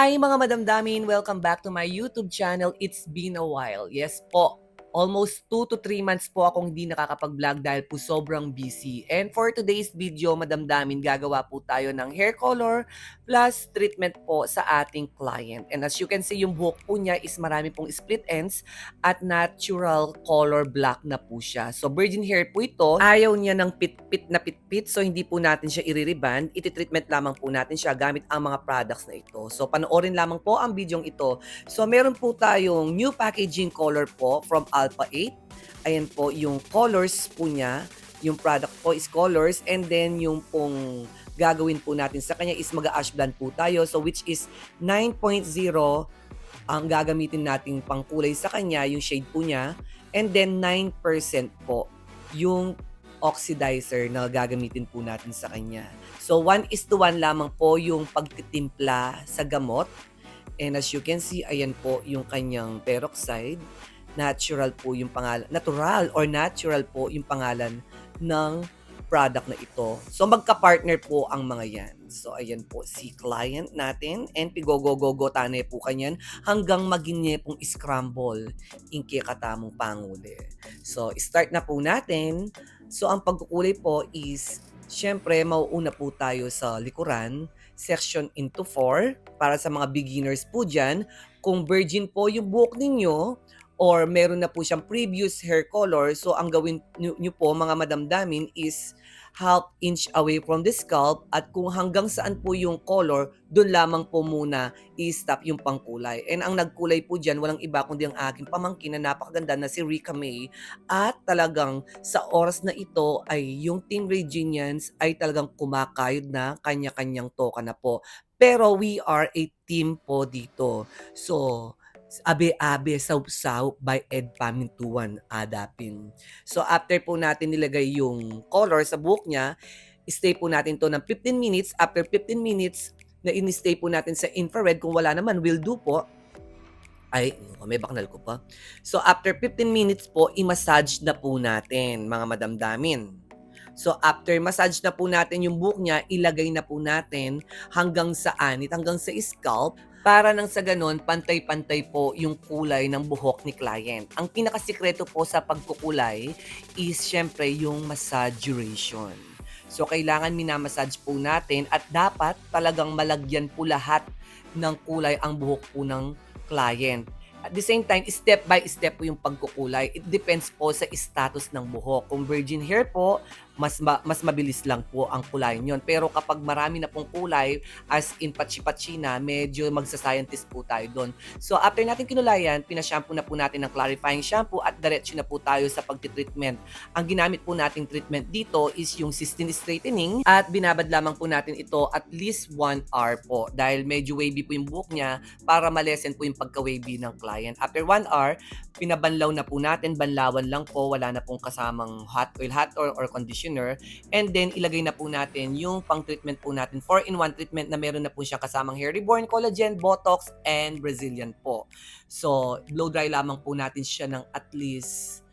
Hi mga madamdamin! Welcome back to my YouTube channel. It's been a while. Yes po, almost 2 to 3 months po akong hindi nakakapag-vlog dahil po sobrang busy. And for today's video, madamdamin, gagawa po tayo ng hair color plus treatment po sa ating client. And as you can see, yung buhok po niya is marami pong split ends at natural color black na po siya. So virgin hair po ito. Ayaw niya ng pit-pit na pit-pit so hindi po natin siya i-reband. Iti-treatment lamang po natin siya gamit ang mga products na ito. So panoorin lamang po ang video ito. So meron po tayong new packaging color po from Alpha 8. Ayan po yung colors po niya. Yung product po is colors and then yung pong gagawin po natin sa kanya is mag-ash blonde po tayo. So which is 9.0 ang gagamitin nating pangkulay sa kanya, yung shade po niya. And then 9% po yung oxidizer na gagamitin po natin sa kanya. So 1 is to 1 lamang po yung pagtitimpla sa gamot. And as you can see, ayan po yung kanyang peroxide. Natural po yung pangalan, natural or natural po yung pangalan ng product na ito. So magka-partner po ang mga yan. So ayan po si client natin and pigogogogo tane po kanyan hanggang maging niya pong scramble inki katamong panguli. So start na po natin. So ang pagkukulay po is syempre mauuna po tayo sa likuran section into 4 para sa mga beginners po dyan. Kung virgin po yung buhok ninyo, or meron na po siyang previous hair color, so ang gawin nyo, po mga madamdamin is half inch away from the scalp at kung hanggang saan po yung color, doon lamang po muna i-stop yung pangkulay. And ang nagkulay po dyan, walang iba kundi ang aking pamangkin na napakaganda na si Rika May. At talagang sa oras na ito ay yung Team Reginians ay talagang kumakayod na kanya-kanyang toka na po. Pero we are a team po dito. So, Abe-abe Sausaw by Ed Pamintuan Adapin. So after po natin nilagay yung color sa buhok niya, stay po natin to ng 15 minutes. After 15 minutes, na in-stay po natin sa infrared. Kung wala naman, will do po. Ay, may baknal ko pa. So after 15 minutes po, i-massage na po natin mga madamdamin. So after massage na po natin yung buhok niya, ilagay na po natin hanggang sa anit, hanggang sa scalp para nang sa ganon, pantay-pantay po yung kulay ng buhok ni client. Ang pinakasikreto po sa pagkukulay is syempre yung massage duration. So kailangan minamassage po natin at dapat talagang malagyan po lahat ng kulay ang buhok po ng client. At the same time, step by step po yung pagkukulay. It depends po sa status ng buhok. Kung virgin hair po, mas ma- mas mabilis lang po ang kulay nyon. Pero kapag marami na pong kulay, as in patsi-patsi na, medyo magsa-scientist po tayo doon. So after natin kinulayan, pinashampoo na po natin ng clarifying shampoo at diretso na po tayo sa pagtitreatment. Ang ginamit po nating treatment dito is yung cysteine straightening at binabad lamang po natin ito at least 1 hour po dahil medyo wavy po yung buhok niya para malesen po yung pagka-wavy ng client. After 1 hour, pinabanlaw na po natin, banlawan lang po, wala na pong kasamang hot oil, hot oil or conditioner. And then ilagay na po natin yung pang-treatment po natin, 4-in-1 treatment na meron na po siya kasamang Hair Reborn, Collagen, Botox, and Brazilian po. So, blow dry lamang po natin siya ng at least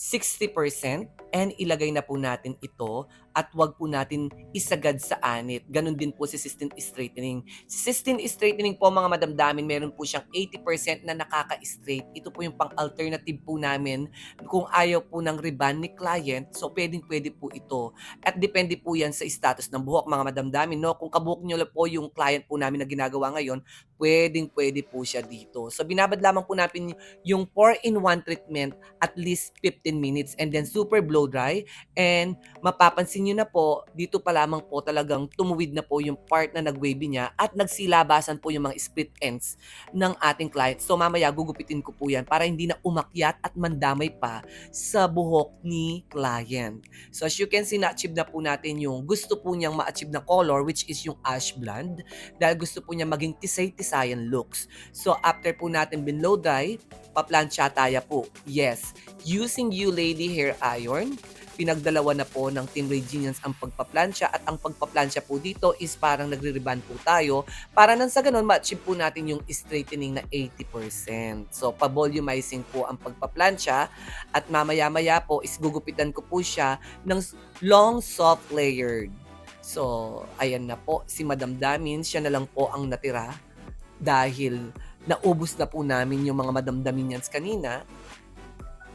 60% and ilagay na po natin ito at wag po natin isagad sa anit. Ganon din po si cysteine straightening. Si cysteine straightening po mga madamdamin, meron po siyang 80% na nakaka-straight. Ito po yung pang-alternative po namin kung ayaw po ng riban ni client. So pwedeng pwede po ito. At depende po yan sa status ng buhok mga madamdamin. No? Kung kabuhok nyo po yung client po namin na ginagawa ngayon, pwedeng pwede po siya dito. So binabad lamang po natin yung 4-in-1 treatment at least 15 minutes and then super blow dry and mapapansin nyo na po dito pa lamang po talagang tumuwid na po yung part na nag-wavy niya at nagsilabasan po yung mga split ends ng ating client. So mamaya gugupitin ko po yan para hindi na umakyat at mandamay pa sa buhok ni client. So as you can see na-achieve na po natin yung gusto po niyang ma-achieve na color which is yung ash blonde dahil gusto po niya maging tisay-tisayan looks. So after po natin binlow dry, paplansya tayo po. Yes, using you lady hair iron, pinagdalawa na po ng Team Reginians ang pagpaplansya at ang pagpaplansya po dito is parang nagre-reband po tayo para nang sa ganun ma-achieve po natin yung straightening na 80%. So pa-volumizing po ang pagpaplansya at mamaya-maya po is gugupitan ko po siya ng long soft layered. So, ayan na po, si Madam Damin, siya na lang po ang natira dahil naubos na po namin yung mga Madam Daminians kanina.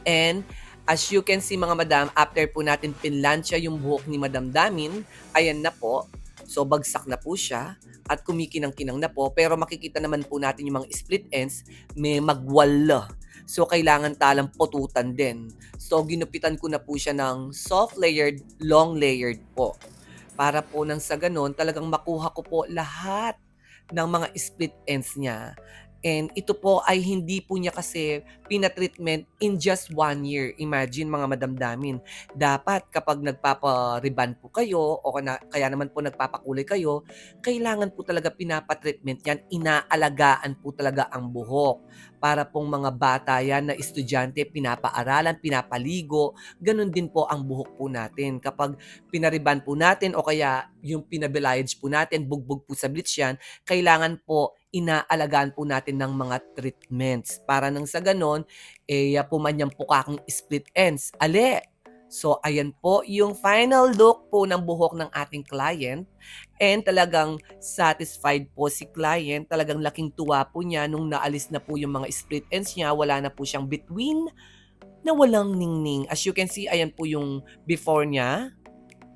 And as you can see mga madam, after po natin pinlansya yung buhok ni Madam Damin, ayan na po. So bagsak na po siya at kumikinang-kinang na po. Pero makikita naman po natin yung mga split ends, may magwala. So kailangan talang pututan din. So ginupitan ko na po siya ng soft layered, long layered po. Para po nang sa ganun, talagang makuha ko po lahat ng mga split ends niya. And ito po ay hindi po niya kasi pinatreatment in just one year. Imagine mga madamdamin. Dapat kapag nagpapa-reban po kayo o kaya naman po nagpapakulay kayo, kailangan po talaga pinapatreatment yan. Inaalagaan po talaga ang buhok. Para pong mga bata yan na estudyante, pinapaaralan, pinapaligo. Ganon din po ang buhok po natin. Kapag pinariban po natin o kaya yung pinabilayage po natin, bugbog po sa bleach yan, kailangan po inaalagaan po natin ng mga treatments para nang sa ganon, eh, pumanyang po kakang split ends. Ale! So, ayan po yung final look po ng buhok ng ating client. And talagang satisfied po si client. Talagang laking tuwa po niya nung naalis na po yung mga split ends niya. Wala na po siyang between na walang ningning. As you can see, ayan po yung before niya.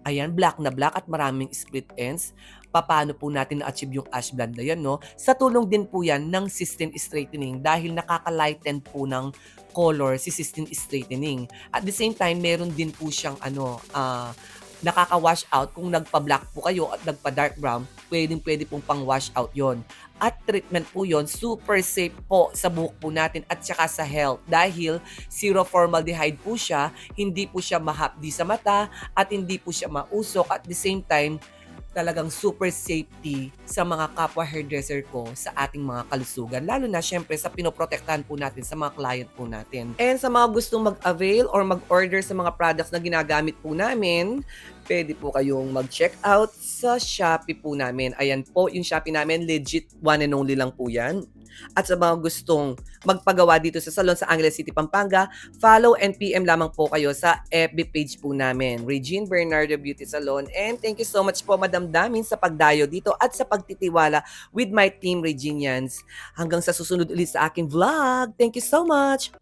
Ayan, black na black at maraming split ends paano po natin na-achieve yung ash blonde na yan, no? Sa tulong din po yan ng system straightening dahil nakaka-lighten po ng color si system straightening. At the same time, meron din po siyang ano, ah, nakaka-wash out kung nagpa-black po kayo at nagpa-dark brown, pwedeng pwede pong pang-wash out yon. At treatment po yon super safe po sa buhok po natin at saka sa health dahil zero formaldehyde po siya, hindi po siya mahapdi sa mata at hindi po siya mausok at the same time talagang super safety sa mga kapwa hairdresser ko sa ating mga kalusugan. Lalo na syempre sa pinoprotektahan po natin sa mga client po natin. And sa mga gustong mag-avail or mag-order sa mga products na ginagamit po namin, pwede po kayong mag-check out sa Shopee po namin. Ayan po, yung Shopee namin, legit one and only lang po yan. At sa mga gustong magpagawa dito sa salon sa Angeles City, Pampanga, follow and PM lamang po kayo sa FB page po namin, Regine Bernardo Beauty Salon. And thank you so much po, Madam Damin, sa pagdayo dito at sa pagtitiwala with my team, Reginians. Hanggang sa susunod ulit sa aking vlog. Thank you so much!